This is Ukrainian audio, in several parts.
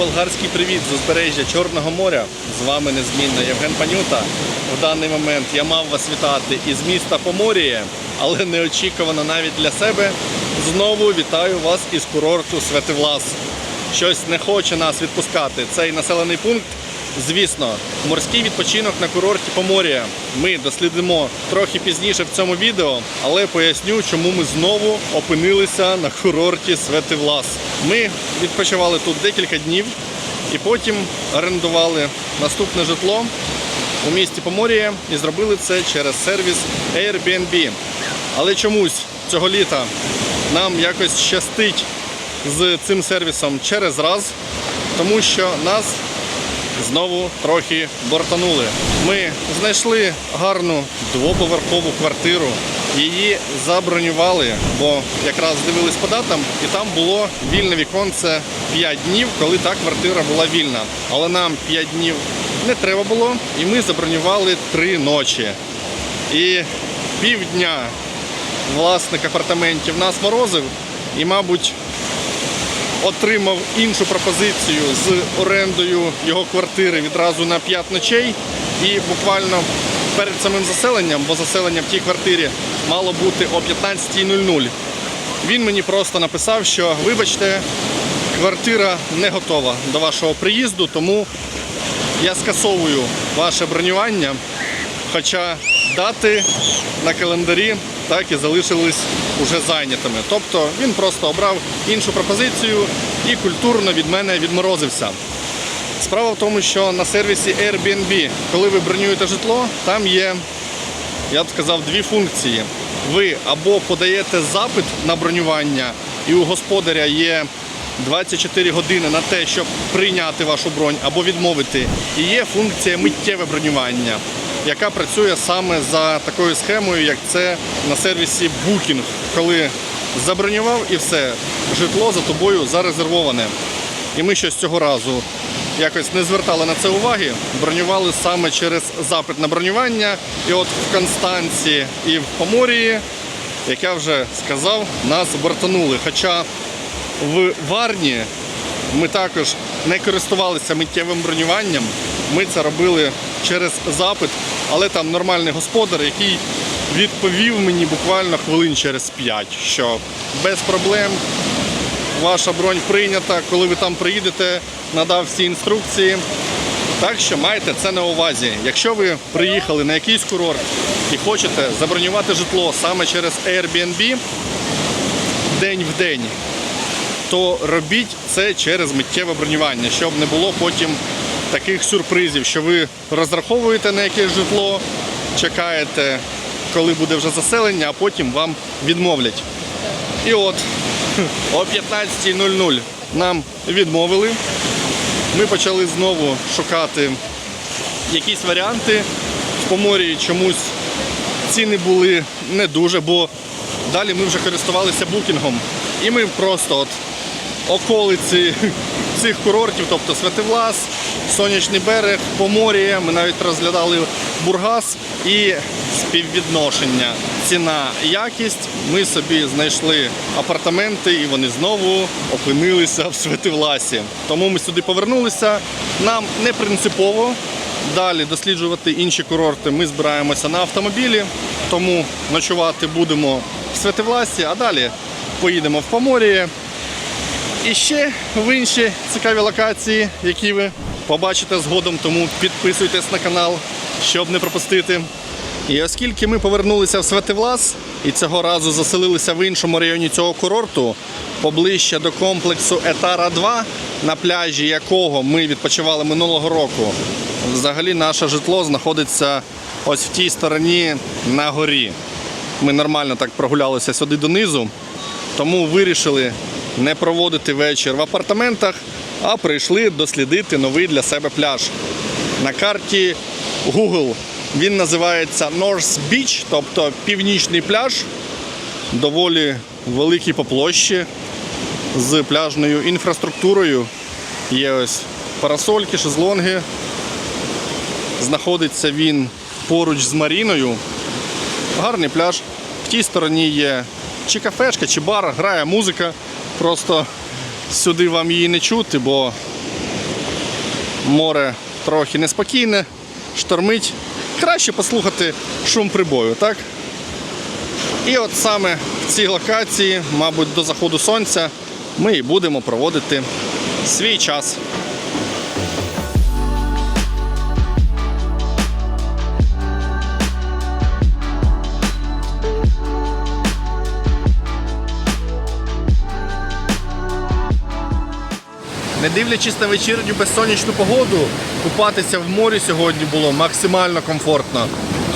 болгарський привіт з узбережжя Чорного моря. З вами незмінно Євген Панюта. В даний момент я мав вас вітати із міста Поморіє, але неочікувано навіть для себе. Знову вітаю вас із курорту Святивлас. Щось не хоче нас відпускати. Цей населений пункт. Звісно, морський відпочинок на курорті Поморія. Ми дослідимо трохи пізніше в цьому відео, але поясню, чому ми знову опинилися на курорті Светивлас. Ми відпочивали тут декілька днів і потім орендували наступне житло у місті Поморія і зробили це через сервіс Airbnb. Але чомусь цього літа нам якось щастить з цим сервісом через раз, тому що нас знову трохи бортанули. Ми знайшли гарну двоповерхову квартиру. Її забронювали, бо якраз дивились по датам, і там було вільне віконце 5 днів, коли та квартира була вільна. Але нам 5 днів не треба було, і ми забронювали 3 ночі. І півдня власник апартаментів нас морозив, і, мабуть, отримав іншу пропозицію з орендою його квартири відразу на 5 ночей. І буквально перед самим заселенням, бо заселення в тій квартирі мало бути о 15.00. Він мені просто написав, що вибачте, квартира не готова до вашого приїзду, тому я скасовую ваше бронювання. Хоча дати на календарі так і залишились уже зайнятими. Тобто він просто обрав іншу пропозицію і культурно від мене відморозився. Справа в тому, що на сервісі Airbnb, коли ви бронюєте житло, там є, я б сказав, дві функції. Ви або подаєте запит на бронювання, і у господаря є 24 години на те, щоб прийняти вашу бронь або відмовити. І є функція миттєве бронювання, яка працює саме за такою схемою, як це на сервісі Booking, коли забронював і все, житло за тобою зарезервоване. І ми щось цього разу якось не звертали на це уваги, бронювали саме через запит на бронювання. І от в Констанці і в Поморії, як я вже сказав, нас бортанули. Хоча в Варні ми також не користувалися миттєвим бронюванням. Ми це робили через запит, але там нормальний господар, який відповів мені буквально хвилин через п'ять, що без проблем ваша бронь прийнята, коли ви там приїдете, надав всі інструкції. Так що майте це на увазі. Якщо ви приїхали на якийсь курорт і хочете забронювати житло саме через Airbnb день в день, то робіть це через миттєве бронювання, щоб не було потім таких сюрпризів, що ви розраховуєте на якесь житло, чекаєте, коли буде вже заселення, а потім вам відмовлять. І от о 15.00 нам відмовили. Ми почали знову шукати якісь варіанти. В Поморі чомусь ціни були не дуже, бо далі ми вже користувалися букінгом. І ми просто от околиці цих курортів, тобто Святивлас, Сонячний берег, Помор'я, ми навіть розглядали Бургас і співвідношення ціна якість. Ми собі знайшли апартаменти і вони знову опинилися в Святивласі. Тому ми сюди повернулися. Нам не принципово далі досліджувати інші курорти. Ми збираємося на автомобілі, тому ночувати будемо в Святивласі, а далі поїдемо в Помор'я. І ще в інші цікаві локації, які ви побачите згодом, тому підписуйтесь на канал, щоб не пропустити. І оскільки ми повернулися в Светивлас і цього разу заселилися в іншому районі цього курорту, поближче до комплексу Етара 2, на пляжі якого ми відпочивали минулого року, взагалі наше житло знаходиться ось в тій стороні на горі. Ми нормально так прогулялися сюди донизу, тому вирішили не проводити вечір в апартаментах, а прийшли дослідити новий для себе пляж. На карті Google він називається North Beach, тобто північний пляж, доволі великий по площі, з пляжною інфраструктурою. Є ось парасольки, шезлонги. Знаходиться він поруч з маріною. Гарний пляж. В тій стороні є чи кафешка, чи бар, грає музика. Просто сюди вам її не чути, бо Море трохи неспокійне, штормить. Краще послухати шум прибою, так? І от саме в цій локації, мабуть, до заходу сонця, ми і будемо проводити свій час. Не дивлячись на вечірню безсонячну погоду, купатися в морі сьогодні було максимально комфортно.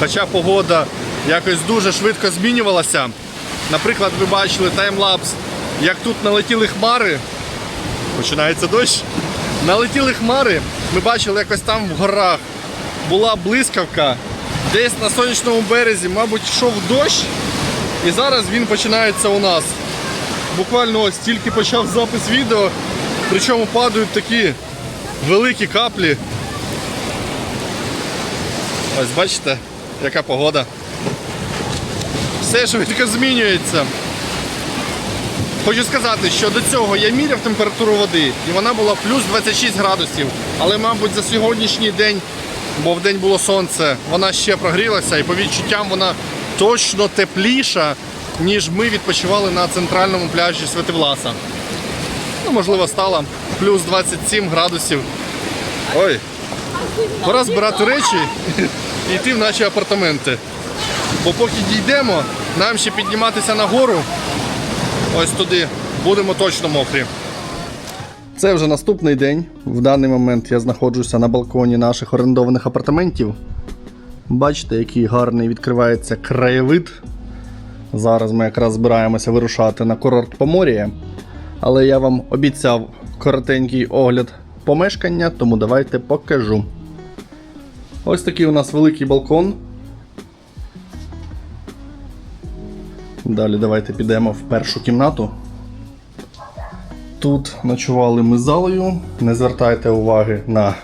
Хоча погода якось дуже швидко змінювалася. Наприклад, ви бачили таймлапс, як тут налетіли хмари. Починається дощ. Налетіли хмари. Ми бачили якось там в горах. Була блискавка. Десь на сонячному березі, мабуть, йшов дощ. І зараз він починається у нас. Буквально ось тільки почав запис відео, причому падають такі великі каплі. Ось бачите, яка погода. Все швидко змінюється. Хочу сказати, що до цього я міряв температуру води, і вона була плюс 26 градусів. Але, мабуть, за сьогоднішній день, бо в день було сонце, вона ще прогрілася, і по відчуттям вона точно тепліша, ніж ми відпочивали на центральному пляжі Святивласа. Ну, можливо, стало плюс 27 градусів. Ой, пора збирати речі і йти в наші апартаменти. Бо поки дійдемо, нам ще підніматися нагору. Ось туди будемо точно мокрі. Це вже наступний день. В даний момент я знаходжуся на балконі наших орендованих апартаментів. Бачите, який гарний відкривається краєвид. Зараз ми якраз збираємося вирушати на курорт Помор'я. Але я вам обіцяв коротенький огляд помешкання, тому давайте покажу. Ось такий у нас великий балкон. Далі давайте підемо в першу кімнату. Тут ночували ми залою. Не звертайте уваги на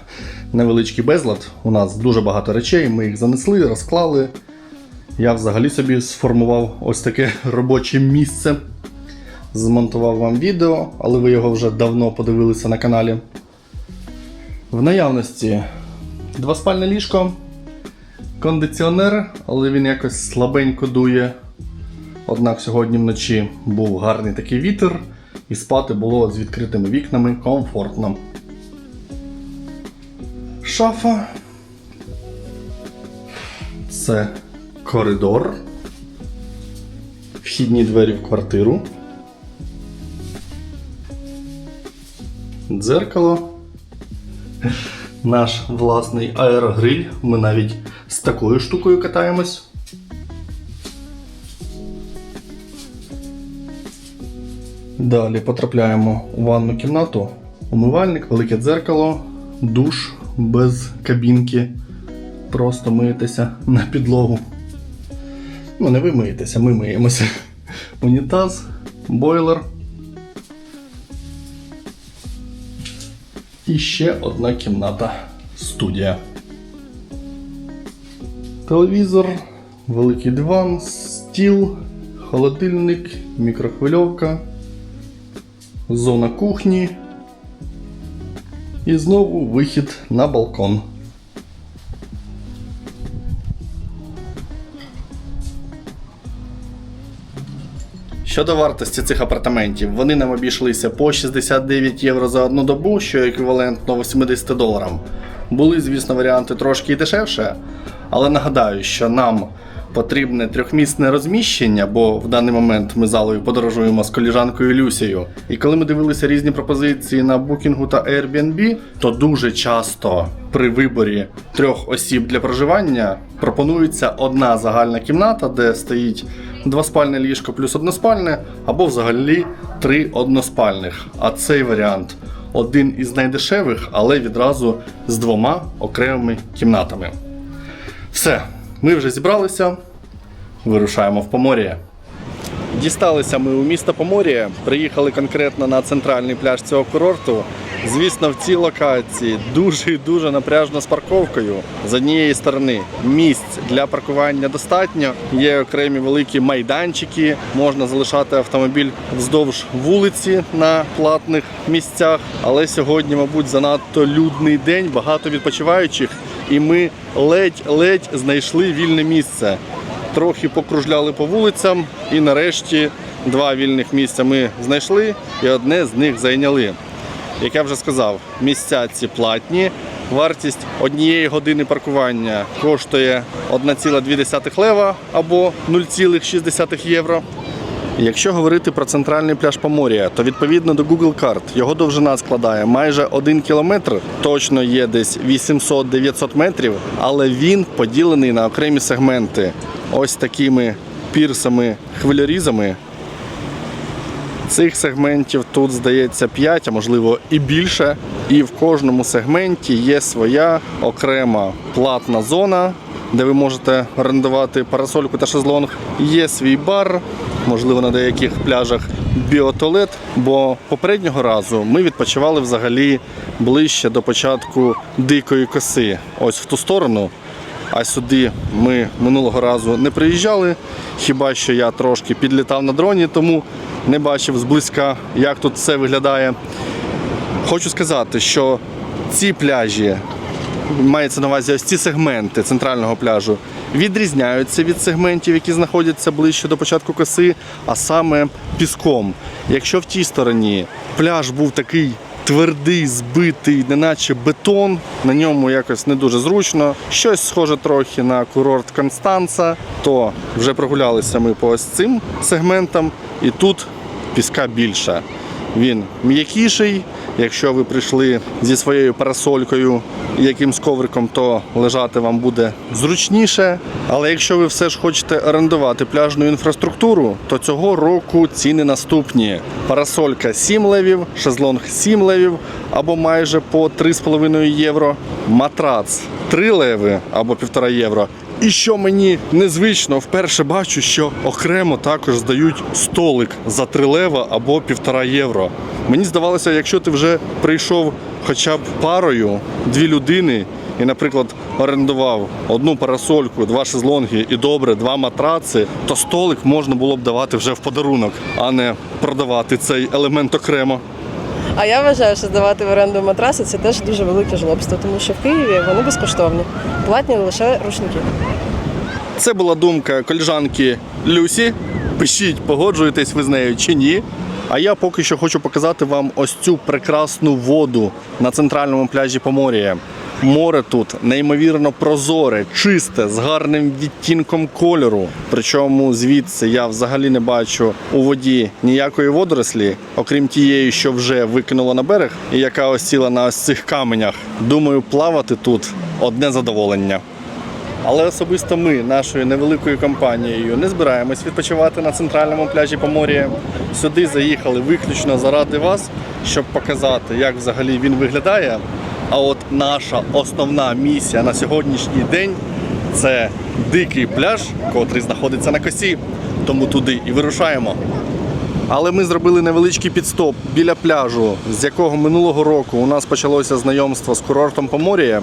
невеличкий безлад. У нас дуже багато речей, ми їх занесли, розклали. Я взагалі собі сформував ось таке робоче місце. Змонтував вам відео, але ви його вже давно подивилися на каналі. В наявності двоспальне ліжко, кондиціонер, але він якось слабенько дує. Однак сьогодні вночі був гарний такий вітер, і спати було з відкритими вікнами комфортно. Шафа. Це коридор. Вхідні двері в квартиру. Дзеркало. Наш власний аерогриль. Ми навіть з такою штукою катаємось. Далі потрапляємо у ванну кімнату, умивальник, велике дзеркало, душ без кабінки. Просто миєтеся на підлогу. Ну, не ви миєтеся, ми миємося. Унітаз, бойлер. І ще одна кімната студія. Телевізор, великий диван, стіл, холодильник, мікрохвильовка зона кухні. І знову вихід на балкон. Щодо вартості цих апартаментів, вони нам обійшлися по 69 євро за одну добу, що еквівалентно 80 доларам. Були, звісно, варіанти трошки і дешевше, але нагадаю, що нам потрібне трьохмісне розміщення, бо в даний момент ми залою подорожуємо з коліжанкою Люсією. І коли ми дивилися різні пропозиції на букінгу та Airbnb, то дуже часто при виборі трьох осіб для проживання пропонується одна загальна кімната, де стоїть двоспальне ліжко плюс односпальне, або взагалі три односпальних. А цей варіант один із найдешевих, але відразу з двома окремими кімнатами. Все, ми вже зібралися, вирушаємо в Помор'я. Дісталися ми у місто Помор'я, приїхали конкретно на центральний пляж цього курорту. Звісно, в цій локації дуже і дуже напряжно з парковкою. З однієї сторони місць для паркування достатньо. Є окремі великі майданчики, можна залишати автомобіль вздовж вулиці на платних місцях. Але сьогодні, мабуть, занадто людний день, багато відпочиваючих, і ми ледь-ледь знайшли вільне місце. Трохи покружляли по вулицям, і нарешті два вільних місця ми знайшли, і одне з них зайняли. Як я вже сказав, місця ці платні. Вартість однієї години паркування коштує 1,2 лева або 0,6 євро. Якщо говорити про центральний пляж Поморія, то відповідно до Google карт його довжина складає майже 1 кілометр, точно є десь 800-900 метрів, але він поділений на окремі сегменти. Ось такими пірсами, хвилярізами. Цих сегментів тут здається 5, а можливо і більше. І в кожному сегменті є своя окрема платна зона, де ви можете орендувати парасольку та шезлонг. Є свій бар, можливо, на деяких пляжах біотуалет. Бо попереднього разу ми відпочивали взагалі ближче до початку дикої коси. Ось в ту сторону. А сюди ми минулого разу не приїжджали. Хіба що я трошки підлітав на дроні, тому не бачив зблизька, як тут все виглядає. Хочу сказати, що ці пляжі, мається на увазі ось ці сегменти центрального пляжу, відрізняються від сегментів, які знаходяться ближче до початку коси, а саме піском. Якщо в тій стороні пляж був такий твердий, збитий, неначе бетон, на ньому якось не дуже зручно. Щось схоже трохи на курорт Констанца, то вже прогулялися ми по ось цим сегментам, і тут піска більше. Він м'якіший. Якщо ви прийшли зі своєю парасолькою якимсь ковриком, то лежати вам буде зручніше. Але якщо ви все ж хочете орендувати пляжну інфраструктуру, то цього року ціни наступні: парасолька 7 левів, шезлонг 7 левів або майже по 3,5 євро, матрац 3 леви або 1,5 євро. І що мені незвично, вперше бачу, що окремо також здають столик за 3 лева або 1,5 євро. Мені здавалося, якщо ти вже прийшов хоча б парою, дві людини, і, наприклад, орендував одну парасольку, два шезлонги і добре, два матраци, то столик можна було б давати вже в подарунок, а не продавати цей елемент окремо. А я вважаю, що здавати в оренду матраси це теж дуже велике жлобство, тому що в Києві вони безкоштовні, платні лише рушники. Це була думка коліжанки Люсі. Пишіть, погоджуєтесь ви з нею чи ні. А я поки що хочу показати вам ось цю прекрасну воду на центральному пляжі Поморія. Море тут неймовірно прозоре, чисте, з гарним відтінком кольору. Причому звідси я взагалі не бачу у воді ніякої водорослі, окрім тієї, що вже викинула на берег, і яка осіла на ось цих каменях. Думаю, плавати тут одне задоволення. Але особисто ми нашою невеликою компанією не збираємось відпочивати на центральному пляжі Помор'я. Сюди заїхали виключно заради вас, щоб показати, як взагалі він виглядає. А от наша основна місія на сьогоднішній день це дикий пляж, котрий знаходиться на косі. Тому туди і вирушаємо. Але ми зробили невеличкий підстоп біля пляжу, з якого минулого року у нас почалося знайомство з курортом Помор'я.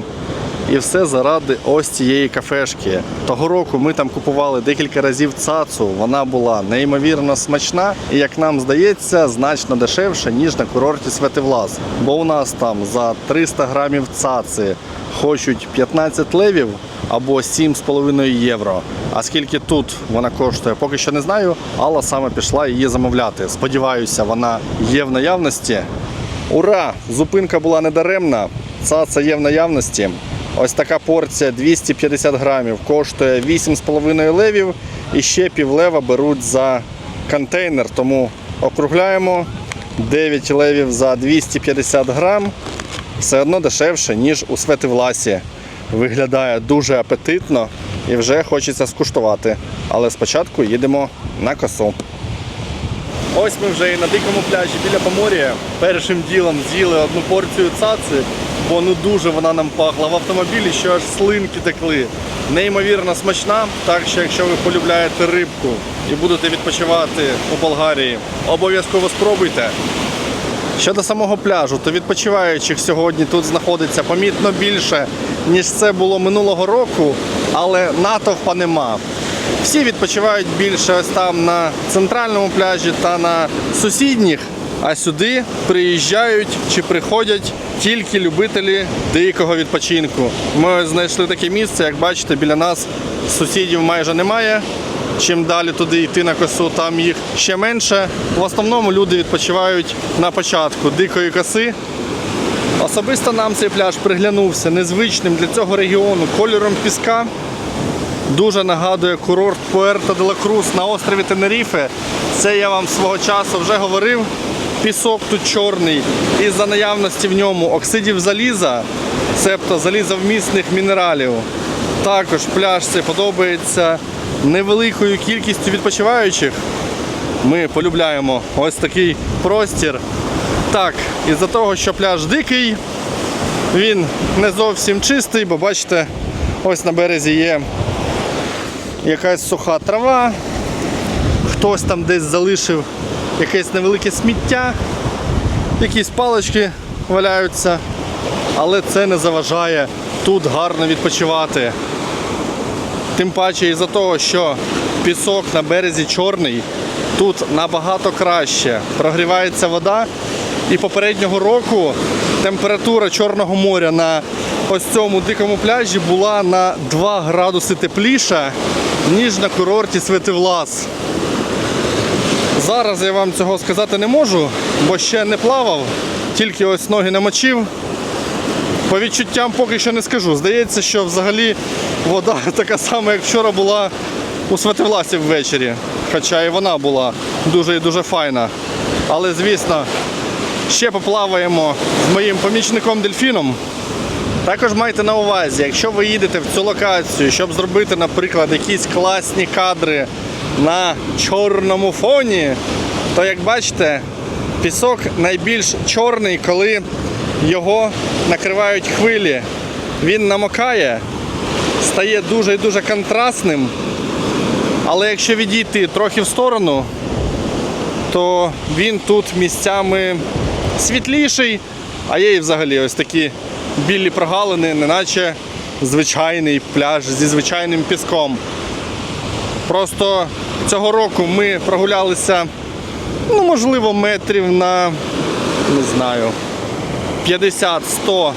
І все заради ось цієї кафешки. Того року ми там купували декілька разів цацу. Вона була неймовірно смачна і, як нам здається, значно дешевше, ніж на курорті Светивлас. Бо у нас там за 300 грамів цаци хочуть 15 левів або 7,5 євро. А скільки тут вона коштує, поки що не знаю. Алла саме пішла її замовляти. Сподіваюся, вона є в наявності. Ура! Зупинка була недаремна. Цаца є в наявності. Ось така порція 250 грамів коштує 8,5 левів і ще півлева беруть за контейнер. Тому округляємо 9 левів за 250 грам. Все одно дешевше, ніж у Светивласі. Виглядає дуже апетитно і вже хочеться скуштувати. Але спочатку їдемо на косу. Ось ми вже і на дикому пляжі біля Помор'я. Першим ділом з'їли одну порцію цаци, бо ну дуже вона нам пахла в автомобілі, що аж слинки текли. Неймовірно смачна, так що якщо ви полюбляєте рибку і будете відпочивати у Болгарії, обов'язково спробуйте. Щодо самого пляжу, то відпочиваючих сьогодні тут знаходиться помітно більше, ніж це було минулого року, але натовпа нема. Всі відпочивають більше ось там на центральному пляжі та на сусідніх, а сюди приїжджають чи приходять тільки любителі дикого відпочинку. Ми знайшли таке місце, як бачите, біля нас сусідів майже немає. Чим далі туди йти на косу, там їх ще менше. В основному люди відпочивають на початку дикої коси. Особисто нам цей пляж приглянувся незвичним для цього регіону кольором піска. Дуже нагадує курорт Пуерто де ла Крус на острові Тенеріфе. Це я вам свого часу вже говорив. Пісок тут чорний. І за наявності в ньому оксидів заліза, себто залізовмісних мінералів. Також пляж цей подобається невеликою кількістю відпочиваючих. Ми полюбляємо ось такий простір. Так, із-за того, що пляж дикий, він не зовсім чистий, бо бачите, ось на березі є якась суха трава, хтось там десь залишив якесь невелике сміття, якісь палички валяються, але це не заважає тут гарно відпочивати. Тим паче із-за того, що пісок на березі чорний, тут набагато краще прогрівається вода. І попереднього року температура Чорного моря на ось цьому дикому пляжі була на 2 градуси тепліша, ніж на курорті Светивлас. Зараз я вам цього сказати не можу, бо ще не плавав, тільки ось ноги намочив. По відчуттям поки що не скажу. Здається, що взагалі вода така сама, як вчора була у Светивласі ввечері. Хоча і вона була дуже і дуже файна. Але звісно, ще поплаваємо з моїм помічником дельфіном. Також майте на увазі, якщо ви їдете в цю локацію, щоб зробити, наприклад, якісь класні кадри на чорному фоні, то як бачите, пісок найбільш чорний, коли його накривають хвилі. Він намокає, стає дуже і дуже контрастним. Але якщо відійти трохи в сторону, то він тут місцями світліший, а є і взагалі ось такі білі прогалини, неначе звичайний пляж зі звичайним піском. Просто цього року ми прогулялися, ну, можливо, метрів на не знаю, 50-100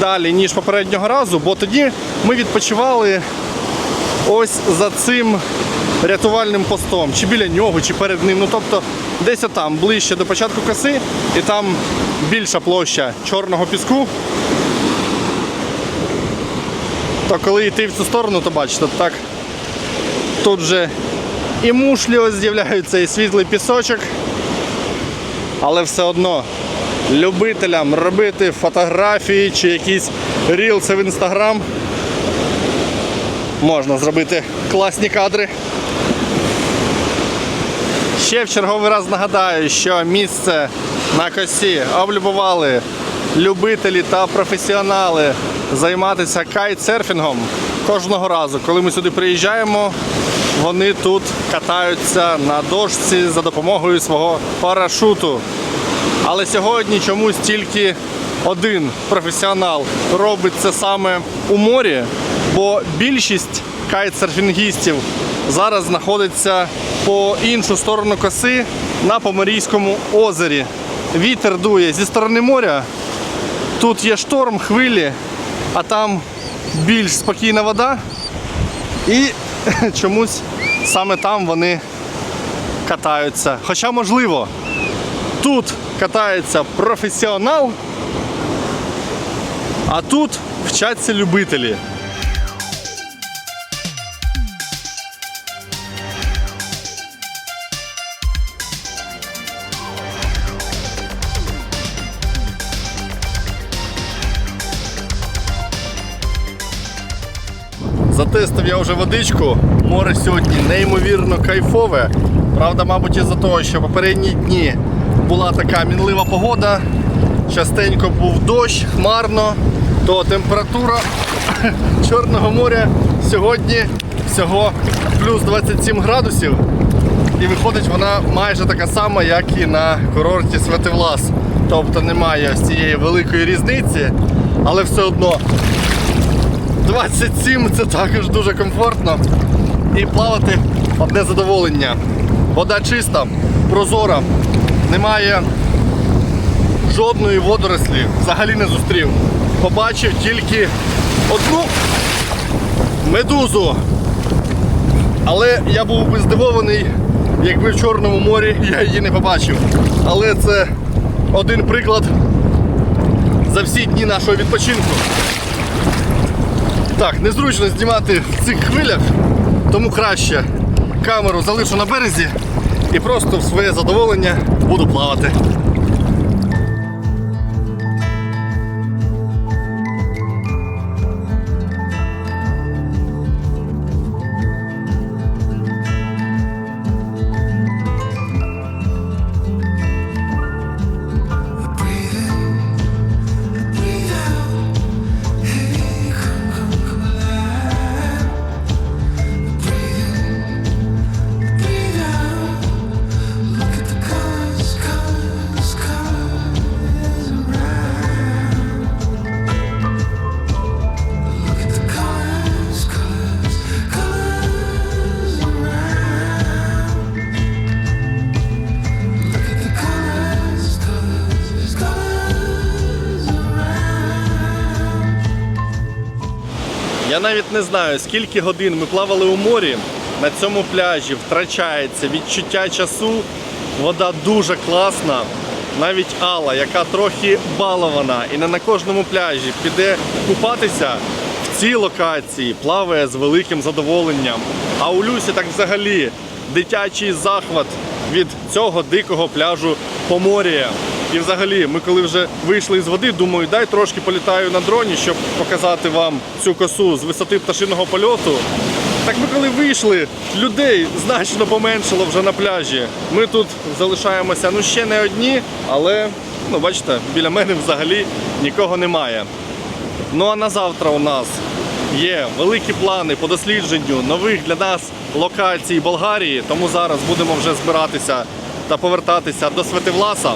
далі, ніж попереднього разу, бо тоді ми відпочивали ось за цим рятувальним постом, чи біля нього, чи перед ним. Ну тобто десь там, ближче до початку коси, і там більша площа чорного піску. То коли йти в цю сторону, то бачите, так тут же і мушлі ось з'являються, і світлий пісочок. Але все одно любителям робити фотографії чи якісь рілси в інстаграм можна зробити класні кадри. Ще в черговий раз нагадаю, що місце на косі облюбували любителі та професіонали займатися кайтсерфінгом кожного разу. Коли ми сюди приїжджаємо, вони тут катаються на дошці за допомогою свого парашуту. Але сьогодні чомусь тільки один професіонал робить це саме у морі, бо більшість кайтсерфінгістів зараз знаходиться по іншу сторону коси на Поморійському озері. Вітер дує зі сторони моря. Тут є шторм, хвилі, а там більш спокійна вода. І чомусь саме там вони катаються. Хоча, можливо, тут катається професіонал, а тут вчаться любителі. Затестив я вже водичку. Море сьогодні неймовірно кайфове. Правда, мабуть, із-за того, що попередні дні була така мінлива погода, частенько був дощ, хмарно, то температура Чорного моря сьогодні всього плюс 27 градусів. і виходить вона майже така сама, як і на курорті Светивлас. Тобто немає ось цієї великої різниці, але все одно 27 це також дуже комфортно. І плавати одне задоволення. Вода чиста, прозора, немає жодної водорослі, взагалі не зустрів. Побачив тільки одну медузу. Але я був би здивований, якби в Чорному морі я її не побачив. Але це один приклад за всі дні нашого відпочинку. Так, незручно знімати в цих хвилях, тому краще камеру залишу на березі і просто в своє задоволення буду плавати. Навіть не знаю, скільки годин ми плавали у морі. На цьому пляжі втрачається відчуття часу. Вода дуже класна. Навіть Алла, яка трохи балована і не на кожному пляжі піде купатися в цій локації, плаває з великим задоволенням. А у Люсі так взагалі дитячий захват від цього дикого пляжу Поморія. І взагалі, ми коли вже вийшли з води, думаю, дай трошки політаю на дроні, щоб показати вам цю косу з висоти пташиного польоту. Так ми коли вийшли, людей значно поменшало вже на пляжі. Ми тут залишаємося ну ще не одні, але ну бачите, біля мене взагалі нікого немає. Ну а на завтра у нас є великі плани по дослідженню нових для нас локацій Болгарії, тому зараз будемо вже збиратися та повертатися до Светивласа.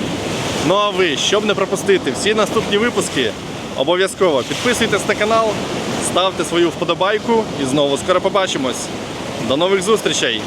Ну а ви, щоб не пропустити всі наступні випуски, обов'язково підписуйтесь на канал, ставте свою вподобайку і знову скоро побачимось. До нових зустрічей!